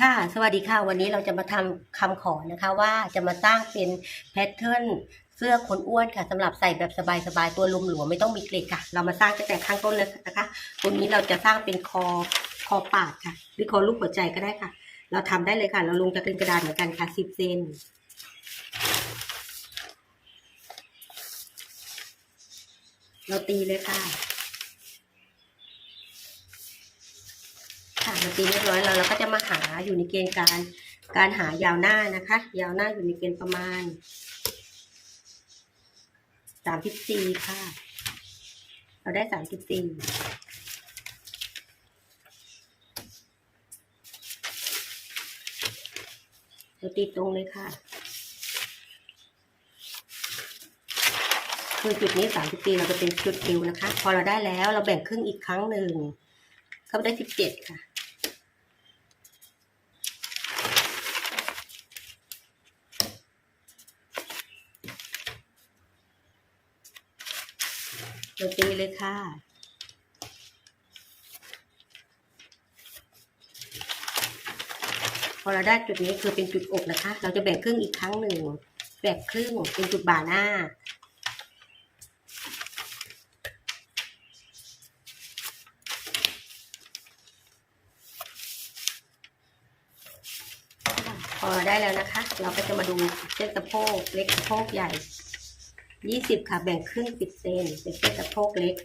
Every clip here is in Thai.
ค่ะ สวัสดีค่ะ วันนี้เราจะมาทำคำขอนะคะว่าจะมาสร้างเป็นแพทเทิร์นเสื้อคนอ้วนค่ะสำหรับใส่แบบสบายๆตัวลุมหลวมไม่ต้องมีเกล็ดค่ะ เรามาสร้างตั้งแต่ข้างต้นเลยนะคะ ตัวนี้เราจะสร้างเป็นคอคอปาดค่ะ หรือคอลูกหัวใจก็ได้ค่ะ เราทำได้เลยค่ะ เราลงจากกระดาษเหมือนกันค่ะสิบเซนเราตีเลยค่ะ ค่ะเราตีเรียบร้อยแล้วเราก็จะมาหาอยู่ในเกณฑ์การการหายาวหน้านะคะ ยาวหน้าอยู่ในเกณฑ์ประมาณสามสิบสี่ค่ะ เราได้สามสิบสี่เราตีตรงเลยค่ะ คือจุดนี้สามสิบสี่เราจะเป็นจุดเอวนะคะ พอเราได้แล้วเราแบ่งครึ่งอีกครั้งหนึ่งก็ได้สิบเจ็ดค่ะ เราตีเลยค่ะ พอเราได้จุดนี้คือเป็นจุดอกนะคะ เราจะแบ่งครึ่งอีกครั้งหนึ่งแบ่งครึ่งเป็นจุดบ่าหน้าพอได้แล้วนะคะ เราก็จะมาดูเส้นสะโพกเล็กสะโพกใหญ่ ยี่สิบค่ะ แบ่งครึ่งสิบเซนเป็นเส้นสะโพกเล็ก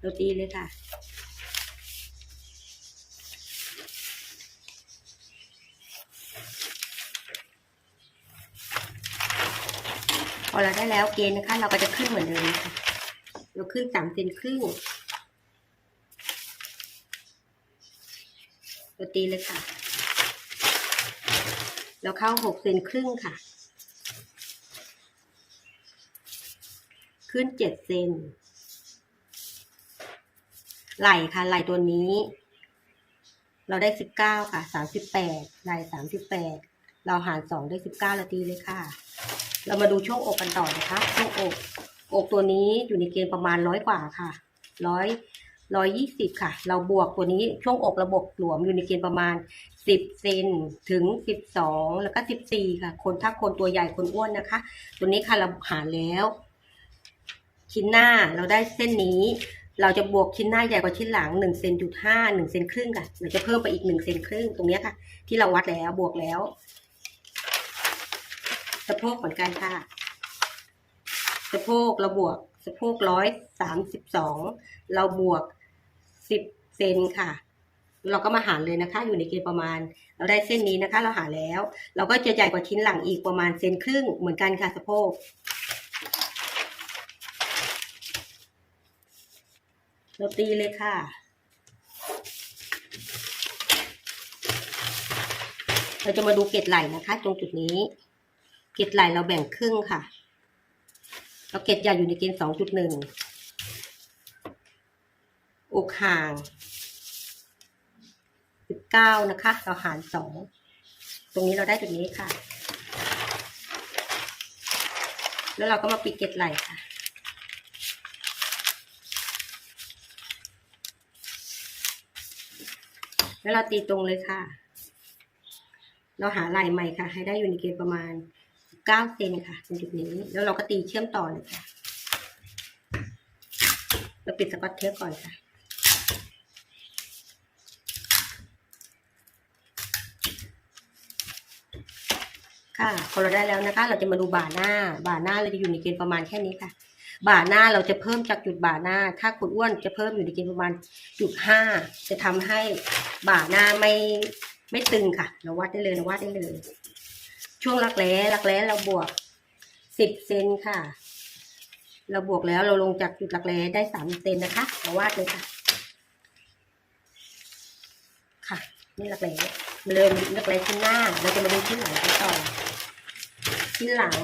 เราตีเลยค่ะพอเราได้แล้วเกณฑ์นะคะ เราก็จะขึ้นเหมือนเดิมค่ะเราขึ้นสามเซนครึ่งเรา ตีเลยค่ะเราเข้าหกเซนครึ่งค่ะ ขึ้นเจ็ดเซน ไหล่ค่ะ ไหล่ตัวนี้ เราได้สิบเก้าค่ะ สามสิบแปดไหล่สามสิบแปด เราหารสองได้สิบเก้านาทีเลยค่ะ เรามาดูช่วงอกกันต่อนะคะ ช่วงอก อกตัวนี้อยู่ในเกณฑ์ประมาณร้อยกว่าค่ะ ร้อย ร้อยยี่สิบค่ะ เราบวกตัวนี้ช่วงอกระบบหลวมอยู่ในเกณฑ์ประมาณสิบเซนถึงสิบสองแล้วก็สิบสี่ค่ะ คนถ้าคนตัวใหญ่คนอ้วนนะคะ ตัวนี้ค่ะเราหาแล้ว ชิ้นหน้าเราได้เส้นนี้ เราจะบวกชิ้นหน้าใหญ่กว่าชิ้นหลังหนึ่งเซนจุดห้าหนึ่งเซนครึ่งค่ะเราจะเพิ่มไปอีกหนึ่งเซนครึ่งตรงนี้ค่ะ ที่เราวัดแล้วบวกแล้วสะโพกเหมือนกันค่ะสะโพกเราบวกสะโพกร้อยสามสิบสองเราบวก สิบเซนค่ะ เราก็มาหารเลยนะคะ อยู่ในเกณฑ์ประมาณ เราได้เส้นนี้นะคะ เราหาแล้ว เราก็จะใหญ่กว่าชิ้นหลังอีกประมาณเซนครึ่งเหมือนกันค่ะสะโพกเราตีเลยค่ะเราจะมาดูเกล็ดไหล่นะคะ ตรงจุดนี้ เกล็ดไหล่เราแบ่งครึ่งค่ะ เราเกล็ดใหญ่อยู่ในเกณฑ์สองจุดหนึ่ง อกห่างสิบเก้านะคะ เราหารสองตรงนี้เราได้จุดนี้ค่ะ แล้วเราก็มาปิดเกล็ดไหล่ค่ะแล้วเราตีตรงเลยค่ะ เราหาไหล่ใหม่ค่ะ ให้ได้อยู่ในเกณฑ์ประมาณเก้าเซนค่ะตรงจุดนี้ แล้วเราก็ตีเชื่อมต่อเลยค่ะ เราปิดสกอตเทปก่อนค่ะ ค่ะพอเราได้แล้วนะคะ เราจะมาดูบ่าหน้า บ่าหน้าเราจะอยู่ในเกณฑ์ประมาณแค่นี้ค่ะ บ่าหน้าเราจะเพิ่มจากจุดบ่าหน้า ถ้าคุณอ้วนจะเพิ่มอยู่ในเกณฑ์ประมาณจุดห้าจะทำให้บ่าหน้าไม่ไม่ตึงค่ะ เราวัดได้เลยเราวัดได้เลย ช่วงรักแร้รักแร้เราบวกสิบเซนค่ะ เราบวกแล้วเราลงจากจุดรักแร้ได้สามเซนนะคะ เราวาดเลยค่ะ ค่ะ นี่รักแร้มาเลยรักแร้ชิ้นหน้า เราจะมาดูชิ้นหลังกันต่อ ชิ้นหลัง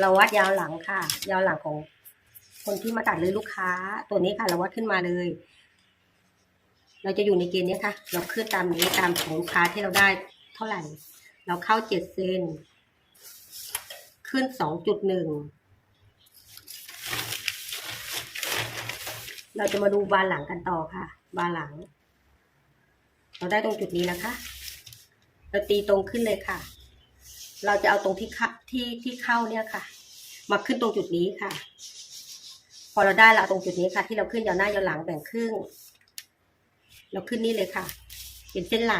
เราวัดยาวหลังค่ะ ยาวหลังของคนที่มาตัดเลยลูกค้า ตัวนี้ค่ะเราวัดขึ้นมาเลย เราจะอยู่ในเกณฑ์นี้ค่ะ เราขึ้นตามนี้ตามของลูกค้าที่เราได้เท่าไหร่ เราเข้าเจ็ดเซนขึ้นสองจุดหนึ่งเราจะมาดูบานหลังกันต่อค่ะ บานหลัง เราได้ตรงจุดนี้นะคะ เราตีตรงขึ้นเลยค่ะ เราจะเอาตรงที่เข้าที่ที่เข้าเนี่ยค่ะ มาขึ้นตรงจุดนี้ค่ะ พอเราได้เราเอาตรงจุดนี้ค่ะ ที่เราขึ้นยาวหน้ายาวหลังแบ่งครึ่ง เราขึ้นนี่เลยค่ะ เป็นเส้นไหล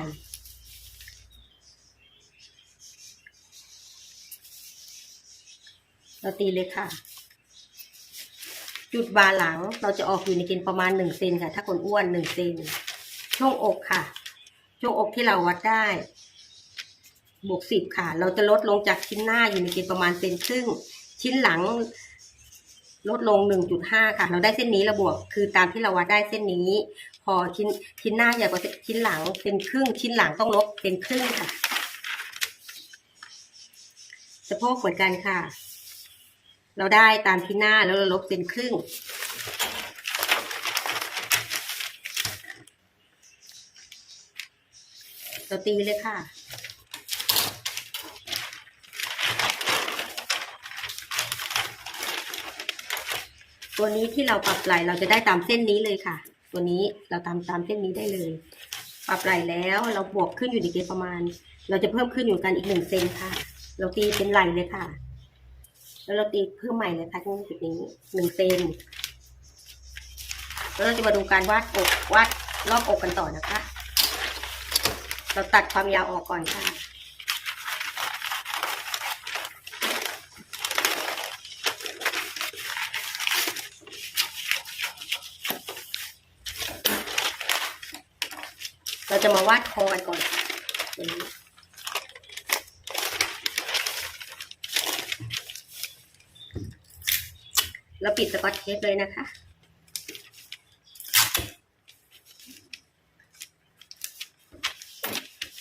เราตีเลยค่ะ จุดบาหลังเราจะออกอยู่ในเกณฑ์ประมาณหนึ่งเซนค่ะ ถ้าคนอ้วนหนึ่งเซนช่วงอกค่ะ ช่วงอกที่เราวัดได้ บวกสิบค่ะ เราจะลดลงจากชิ้นหน้าอยู่ในเกณฑ์ประมาณเซนครึ่ง ชิ้นหลังลดลงหนึ่งจุดห้าค่ะ เราได้เส้นนี้เราบวก คือตามที่เราวัดได้เส้นนี้ พอชิ้นชิ้นหน้าใหญ่กว่าชิ้นหลังเป็นครึ่ง ชิ้นหลังต้องลดเป็นครึ่งค่ะ สะโพกเหมือนกันค่ะ เราได้ตามที่หน้าแล้วเราลบเป็นครึ่ง เราตีเลยค่ะ ตัวนี้ที่เราปรับไหลเราจะได้ตามเส้นนี้เลยค่ะ ตัวนี้เราตามตามเส้นนี้ได้เลย ปรับไหลแล้วเราบวกขึ้นอยู่ในเกณฑ์ประมาณ เราจะเพิ่มขึ้นอยู่กันอีกหนึ่งเซนค่ะ เราตีเป็นไหลเลยค่ะ แล้วเราตีเพิ่มใหม่เลยค่ะที่จุดนี้หนึ่งเซนแล้วเราจะมาดูการวาดอกวาดรอบอกกันต่อนะคะ เราตัดความยาวออกก่อนค่ะ เราจะมาวาดคอกันก่อนค่ะอย่างนี้เราปิดสกอตเทปเลยนะคะ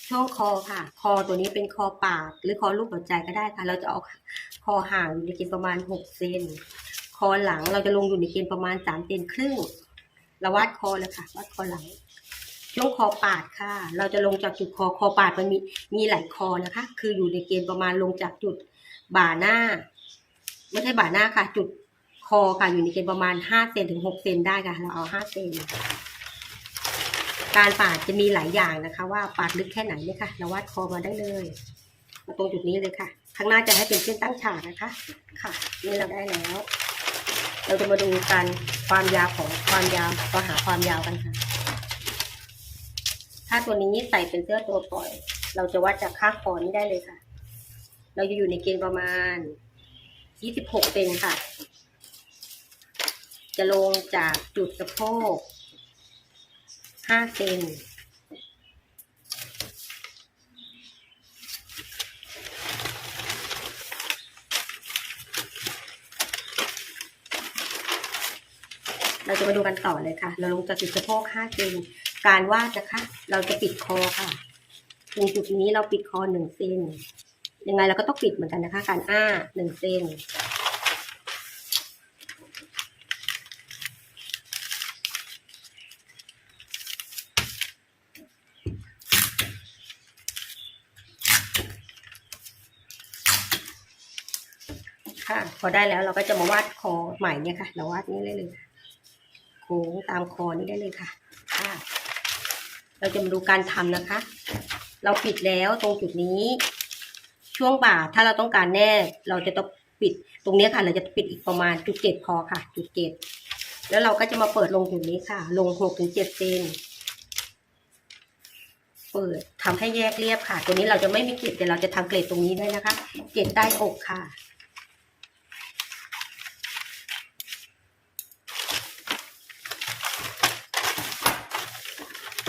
ช่วงคอค่ะ คอตัวนี้เป็นคอปาก หรือคอลูกหัวใจก็ได้ค่ะ เราจะเอาคอห่างอยู่ในเกณฑ์ประมาณหกเซน คอหลังเราจะลงอยู่ในเกณฑ์ประมาณสามเซนครึ่งเราวาดคอเลยค่ะวาดคอหลัง ช่วงคอปาดค่ะ เราจะลงจากจุดคอคอปาดมันมีมีหลายคอนะคะ คืออยู่ในเกณฑ์ประมาณลงจากจุดบ่าหน้า ไม่ใช่บ่าหน้าค่ะ จุดคอค่ะ อยู่ในเกณฑ์ประมาณห้าเซนถึงหกเซนได้ค่ะ เราเอาห้าเซนการปาดจะมีหลายอย่างนะคะ ว่าปาดลึกแค่ไหนเนี่ยค่ะ เราวาดคอมาได้เลย มาตรงจุดนี้เลยค่ะ ข้างหน้าจะให้เป็นเส้นตั้งฉากนะคะ ค่ะ นี่เราได้แล้ว เราจะมาดูกันความยาวของความยาวก็หาความยาวกันค่ะ ถ้าตัวนี้ใส่เป็นเสื้อตัวปล่อย เราจะวัดจากข้าคอนี้ได้เลยค่ะ เราจะอยู่ในเกณฑ์ประมาณ 26เซนค่ะ จะลงจากจุดสะโพก 5 เซนเราจะมาดูกันต่อเลยค่ะ เราลงจากจุดสะโพก5เซน การวาดนะคะ เราจะปิดคอค่ะตรงจุดนี้เราปิดคอหนึ่งเซนยังไงเราก็ต้องปิดเหมือนกันนะคะ การอ้าหนึ่งเซนค่ะ พอได้แล้วเราก็จะมาวาดคอใหม่เนี่ยค่ะ เราวาดนี้ได้เลยโค้งตามคอนี้ได้เลยค่ะค่ะ เราจะมาดูการทำนะคะ เราปิดแล้วตรงจุดนี้ ช่วงบ่าถ้าเราต้องการแน่ เราจะต้องปิดตรงนี้ค่ะ เราจะปิดอีกประมาณจุดเจ็ดพอค่ะ จุดเจ็ดแล้วเราก็จะมาเปิดลงจุดนี้ค่ะ ลงหกถึงเจ็ดเซนเปิดทำให้แยกเรียบค่ะ ตัวนี้เราจะไม่มีเกล็ดแต่เราจะทำเกล็ดตรงนี้ด้วยนะคะ เกล็ดใต้อกค่ะ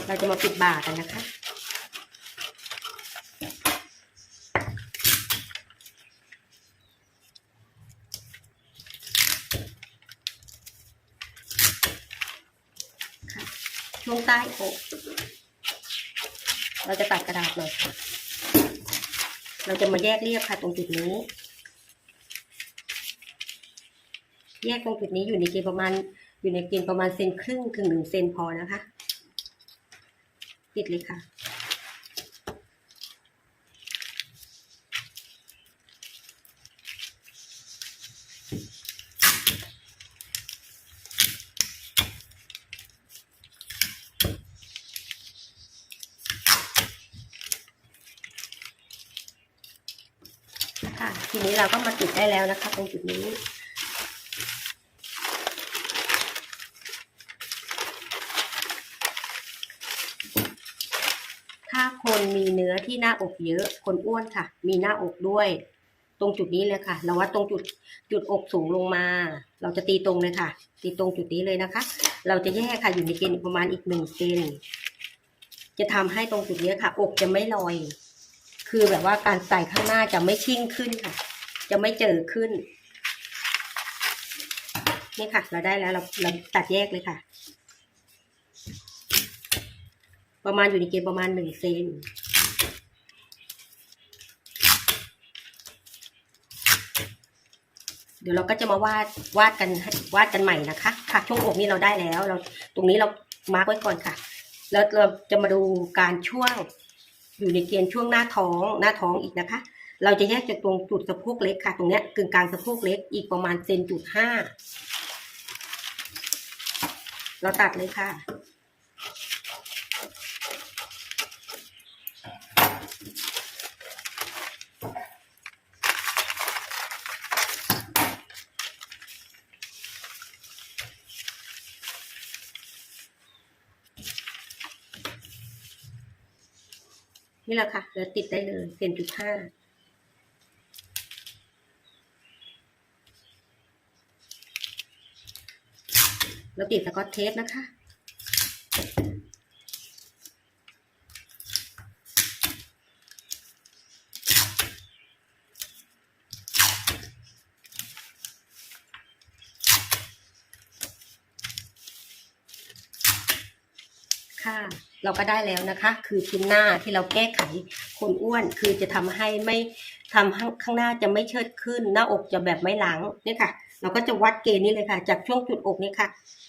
เราจะมาปิดบ่ากันนะคะค่ะช่วงใต้อกเราจะตัดกระดาษหน่อยเราจะมาแยกเรียบค่ะตรงจุดนี้ แยกตรงจุดนี้อยู่ในเกณฑ์ประมาณอยู่ในเกณฑ์ประมาณเซนครึ่งถึงหนึ่งเซนพอนะคะ ปิดเลยค่ะ ค่ะ ทีนี้เราก็มาติดได้แล้วนะคะ ตรงจุดนี้ ถ้า คนมีเนื้อที่หน้าอกเยอะ คนอ้วนค่ะ มีหน้าอกด้วย ตรงจุดนี้เลยค่ะ เราวัดตรงจุดจุดอกสูงลงมา เราจะตีตรงเลยค่ะ ตีตรงจุดนี้เลยนะคะ เราจะแยกค่ะอยู่ในเกณฑ์ประมาณอีกหนึ่งเซนจะทำให้ตรงจุดนี้ค่ะ อกจะไม่ลอย คือแบบว่าการใส่ข้างหน้าจะไม่ชิ่งขึ้นค่ะ จะไม่เจอขึ้นนี่ค่ะ เราได้แล้วเราเราตัดแยกเลยค่ะ ประมาณอยู่ในเกณฑ์ประมาณหนึ่งเซนเดี๋ยวเราก็จะมาวาดวาดกันวาดกันใหม่นะคะค่ะช่วงอกนี้เราได้แล้ว เราตรงนี้เรามาร์กไว้ก่อนค่ะ แล้วเราจะมาดูการช่วงอยู่ในเกณฑ์ช่วงหน้าท้องหน้าท้องอีกนะคะ เราจะแยกจากตรงจุดสะโพกเล็กค่ะ ตรงเนี้ยกึ่งกลางสะโพกเล็กอีกประมาณเซนจุดห้าเราตัดเลยค่ะ นี่แหละค่ะเดี๋ยวติดได้เลยเซนจุดห้าเราติดสกอตเทปนะคะ ค่ะเราก็ได้แล้วนะคะ คือชิ้นหน้าที่เราแก้ไขคนอ้วนคือจะทำให้ไม่ทำข้างข้างหน้าจะไม่เชิดขึ้น หน้าอกจะแบบไม่หลังเนี่ยค่ะ เราก็จะวัดเกณฑ์นี้เลยค่ะ จากช่วงจุดอกเนี่ยค่ะ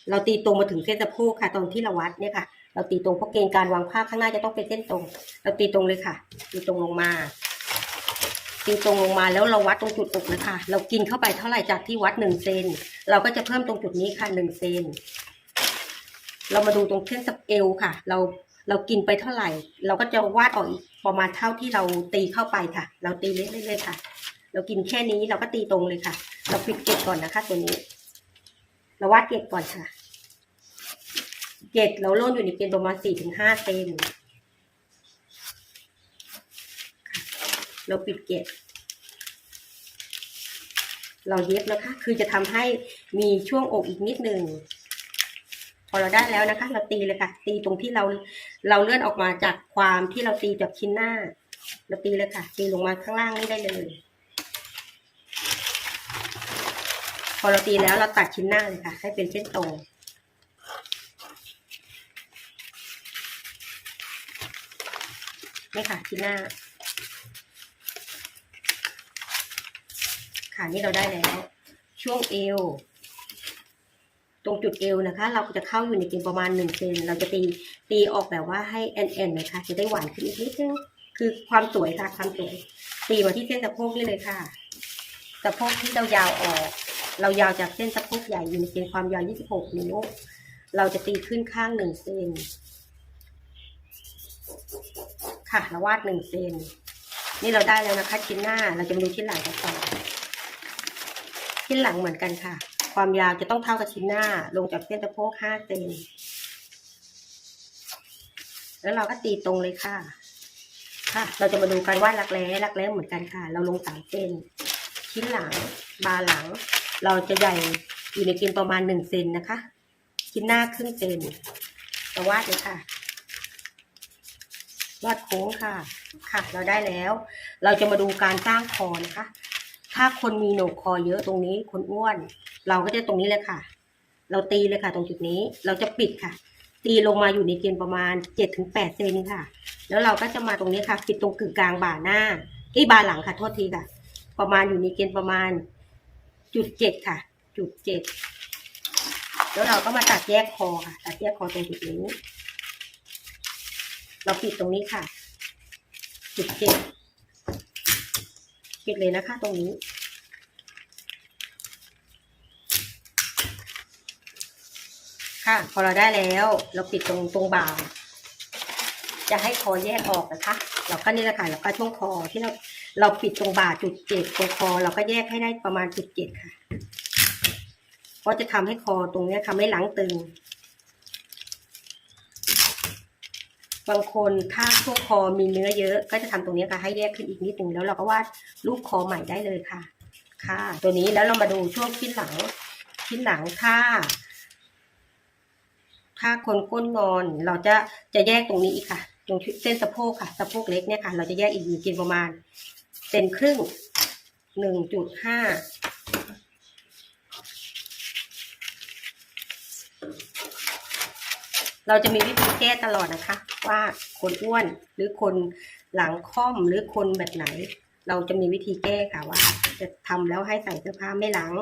เราตีตรงมาถึงเส้นสะโพกค่ะตรงที่เราวัดเนี่ยค่ะ เราตีตรงเพราะเกณฑ์การวางผ้าข้างหน้าจะต้องเป็นเส้นตรง เราตีตรงเลยค่ะ ตีตรงลงมาตีตรงลงมาแล้วเราวัดตรงจุดอกเลยค่ะเรากินเข้าไปเท่าไหร่จากที่วัดหนึ่งเซนเราก็จะเพิ่มตรงจุดนี้ค่ะหนึ่งเซน เรามาดูตรงเส้นสะเอวค่ะ เราเรากินไปเท่าไหร่ เราก็จะวาดออกอีกประมาณเท่าที่เราตีเข้าไปค่ะ เราตีเรื่อยๆค่ะ เรากินแค่นี้เราก็ตีตรงเลยค่ะ เราปิดเกล็ดก่อนนะคะ ตัวนี้ เราวาดเกล็ดก่อนค่ะ เกล็ดเราล่นอยู่ในเกณฑ์ประมาณสี่ถึงห้าเซนเราปิดเกล็ดเราเย็บนะคะ คือจะทำให้มีช่วงอกอีกนิดหนึ่ง พอเราได้แล้วนะคะ เราตีเลยค่ะ ตีตรงที่เราเราเลื่อนออกมาจากความที่เราตีจากชิ้นหน้า เราตีเลยค่ะ ตีลงมาข้างล่างนี่ได้เลย พอเราตีแล้วเราตัดชิ้นหน้าเลยค่ะ ให้เป็นเส้นตรงนี่ค่ะชิ้นหน้า ค่ะนี่เราได้แล้ว ช่วงเอว ตรงจุดเอวนะคะ เราจะเข้าอยู่ในเกณฑ์ประมาณหนึ่งเซนเราจะตีตีออกแบบว่าให้แอนแอนนะคะจะได้หวานขึ้นอีกนิดนึงคือความสวยค่ะความสวย ตีมาที่เส้นสะโพกนี่เลยค่ะสะโพกที่เรายาวออก เรายาวจากเส้นสะโพกใหญ่อยู่ในเกณฑ์ความยาว 26 นิ้ว เราจะตีขึ้นข้างหนึ่งเซนค่ะเราวาดหนึ่งเซนนี่เราได้แล้วนะคะชิ้นหน้าเราจะมาดูชิ้นหลังกันต่อชิ้นหลังเหมือนกันค่ะ ความยาวจะต้องเท่ากับชิ้นหน้า ลงจากเส้นสะโพก5เซนแล้วเราก็ตีตรงเลยค่ะ ค่ะ เราจะมาดูการวาดรักแร้รักแร้เหมือนกันค่ะ เราลงสามเซนชิ้นหลัง บาหลัง เราจะใหญ่อยู่ในเกณฑ์ประมาณหนึ่งเซนนะคะ ชิ้นหน้าครึ่งเซนเราวาดเลยค่ะวาดโค้งค่ะ ค่ะ เราได้แล้ว เราจะมาดูการสร้างคอนะคะ ถ้าคนมีโหนกคอเยอะตรงนี้คนอ้วน เราก็จะตรงนี้เลยค่ะ เราตีเลยค่ะ ตรงจุดนี้เราจะปิดค่ะ ตีลงมาอยู่ในเกณฑ์ประมาณเจ็ดถึงแปดเซนค่ะ แล้วเราก็จะมาตรงนี้ค่ะ ปิดตรงกึ่งกลางบ่าหน้าที่บ่าหลังค่ะโทษทีค่ะ ประมาณอยู่ในเกณฑ์ประมาณจุดเจ็ดค่ะ จุดเจ็ดแล้วเราก็มาตัดแยกคอค่ะ ตัดแยกคอตรงจุดนี้ เราปิดตรงนี้ค่ะ จุดเจ็ดปิดเลยนะคะ ตรงนี้ ค่ะ พอเราได้แล้ว เราปิดตรงตรงบ่าจะให้คอแยกออกนะคะ เราก็นี่แหละค่ะแล้วก็ช่วงคอที่เราเราปิดตรงบ่าจุดเจ็ดตรงคอ เราก็แยกให้ได้ประมาณจุดเจ็ดค่ะเพราะจะทำให้คอตรงเนี้ยค่ะไม่หลังตึง บางคนถ้าช่วงคอมีเนื้อเยอะ ก็จะทำตรงเนี้ยค่ะให้แยกขึ้นอีกนิดนึงแล้วเราก็วาดรูปคอใหม่ได้เลยค่ะ ค่ะ ตัวนี้แล้วเรามาดูช่วงชิ้นหลังชิ้นหลังถ้า ถ้าคนก้นงอนเราจะจะแยกตรงนี้อีกค่ะ ตรงเส้นสะโพกค่ะ สะโพกเล็กเนี่ยค่ะ เราจะแยกอีกอยู่กินประมาณเซนครึ่งหนึ่งจุดห้าเราจะมีวิธีแก้ตลอดนะคะ ว่าคนอ้วนหรือคนหลังค่อมหรือคนแบบไหน เราจะมีวิธีแก้ค่ะว่า จะทำแล้วให้ใส่เสื้อผ้าไม่หลัง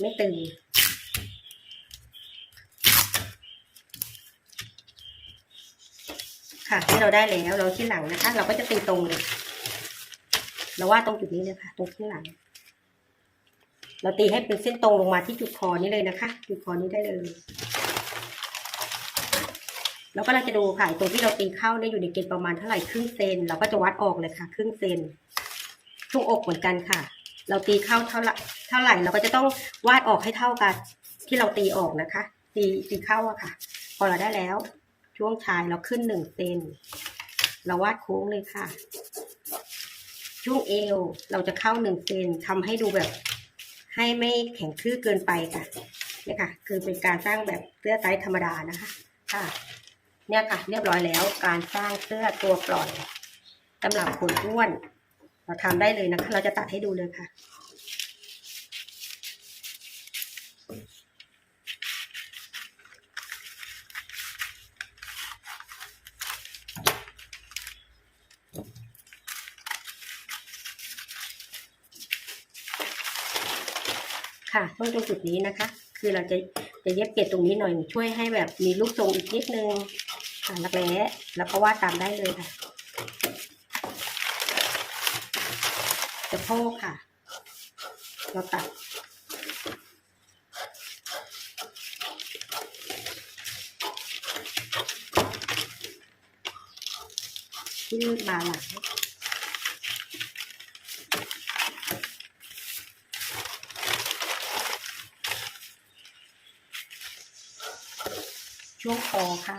ไม่ตึง ค่ะ ที่เราได้แล้วเราที่หลังนะคะ เราก็จะตีตรงเลยเราวาดตรงจุดนี้เลยค่ะ ตรงที่หลัง เราตีให้เป็นเส้นตรงลงมาที่จุดคอนี้เลยนะคะ จุดคอนี้ได้เลยแล้วก็เราจะดูค่ะตรงที่เราตีเข้าเนี่ยอยู่ในเกณฑ์ประมาณเท่าไหร่ครึ่งเซนเราก็จะวัดออกเลยค่ะ ครึ่งเซนช่วงอกเหมือนกันค่ะ เราตีเข้าเท่าไหร่เท่าไหร่เราก็จะต้องวาดออกให้เท่ากัน ที่เราตีออกนะคะ ตีตีเข้าอะค่ะ พอเราได้แล้ว ช่วงชายเราขึ้นหนึ่งเซนเราวาดโค้งเลยค่ะ ช่วงเอวเราจะเข้าหนึ่งเซนทำให้ดูแบบ ให้ไม่แข็งทื่อเกินไปค่ะเนี่ยค่ะ คือเป็นการสร้างแบบเสื้อไซส์ธรรมดานะคะ ค่ะ เนี่ยค่ะ เรียบร้อยแล้วการสร้างเสื้อตัวปล่อยสำหรับคนอ้วน เราทำได้เลยนะคะ เราจะตัดให้ดูเลยค่ะ ค่ะตรงตรงจุดนี้นะคะ คือเราจะจะเย็บเกล็ดตรงนี้หน่อยช่วยให้แบบมีลูกทรงอีกนิดนึงค่ะรักแร้แล้วก็วาดตามได้เลยค่ะสะโพกค่ะ เราตัดที่บาหลัง ช่วงคอค่ะ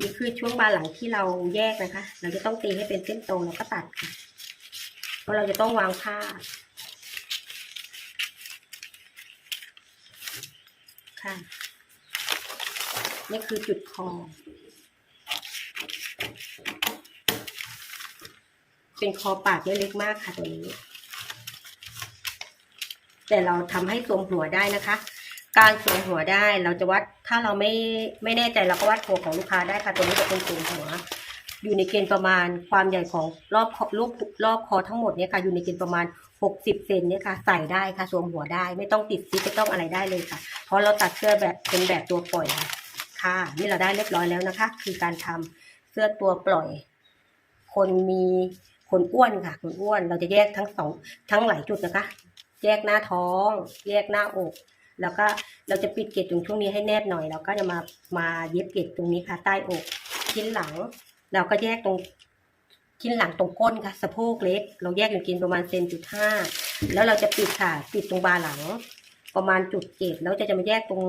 นี่คือช่วงบาหลังที่เราแยกนะคะ เราจะต้องตีให้เป็นเส้นตรงแล้วก็ตัดค่ะเพราะเราจะต้องวางผ้าค่ะ นี่คือจุดคอ เป็นคอปากไม่เล็กมากค่ะตัวนี้ แต่เราทำให้สวมหัวได้นะคะ การสวมหัวได้เราจะวัดถ้าเราไม่ไม่แน่ใจเราก็วัดหัวของลูกค้าได้ค่ะตัวนี้จะเป็นสวมหัว อยู่ในเกณฑ์ประมาณความใหญ่ของรอบรอบรอบคอทั้งหมดเนี่ยค่ะ อยู่ในเกณฑ์ประมาณ 60เซนเนี่ยค่ะ ใส่ได้ค่ะสวมหัวได้ ไม่ต้องติดซิปไม่ต้องอะไรได้เลยค่ะ เพราะเราตัดเสื้อแบบเป็นแบบตัวปล่อยค่ะ นี่เราได้เรียบร้อยแล้วนะคะ คือการทำเสื้อตัวปล่อย คนมีคนอ้วนค่ะ คนอ้วนเราจะแยกทั้งสองทั้งหลายจุดนะคะ แยกหน้าท้อง แยกหน้าอก แล้วก็เราจะปิดเกล็ดตรงช่วงนี้ให้แนบหน่อยเราก็จะมามาเย็บเกล็ดตรงนี้ค่ะใต้อกชิ้นหลัง เราก็แยกตรงชิ้นหลังตรงก้นค่ะ สะโพกเล็ก เราแยกอยู่กินประมาณเซนจุดห้าแล้วเราจะปิดค่ะ ปิดตรงบาหลัง ประมาณจุดเจ็ดแล้วจะจะมาแยกตรง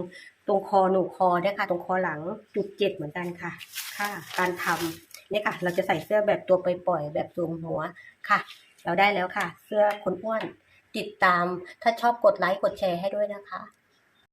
ตรงคอหนูคอเนี่ยค่ะ ตรงคอหลังจุดเจ็ดเหมือนกันค่ะ ค่ะ การทำเนี่ยค่ะ เราจะใส่เสื้อแบบตัวไปปล่อยแบบสวมหัวค่ะ เราได้แล้วค่ะ เสื้อคนอ้วน ติดตามถ้าชอบกดไลค์กดแชร์ให้ด้วยนะคะ